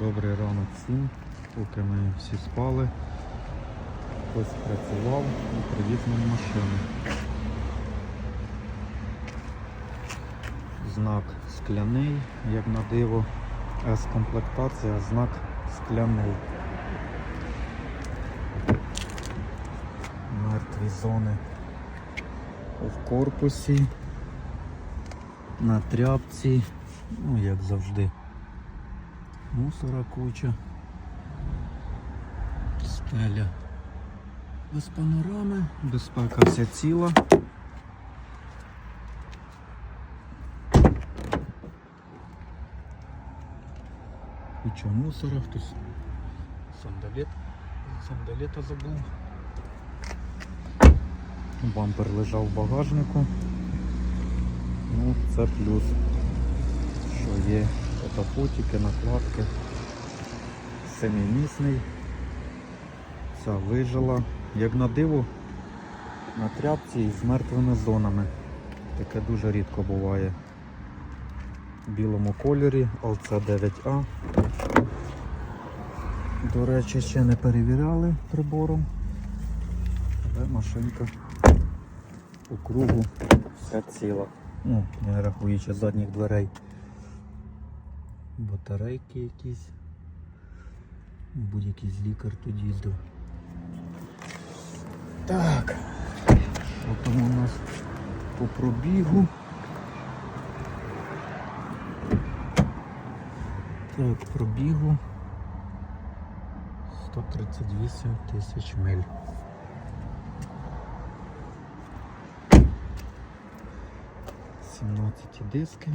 Добрий ранок всім. Поки ми всі спали, хтось працював і привіз нам машину. Знак скляний, як на диво. С-комплектація, знак скляний. Мертві зони в корпусі, на тряпці, ну як завжди. Мусора куча. Стеля. Без панорами, безпека вся ціла. Куча мусора, хтось сандалет, сандалета забув. Бампер лежав в багажнику. Ну, це плюс, що є катапутики, накладки. Семимісний. Ця вижила. Як на диво, на тряпці і з мертвими зонами. Таке дуже рідко буває. В білому кольорі, ЛЦ9А. До речі, ще не перевіряли прибором. Але машинка по кругу вся ціла. Ну, не рахуючи задніх дверей. Батарейки якісь. Будь-який з лікар тут їздив. Так. Що там у нас по пробігу? Так, пробігу 138 тисяч миль. Сімнадцяті диски.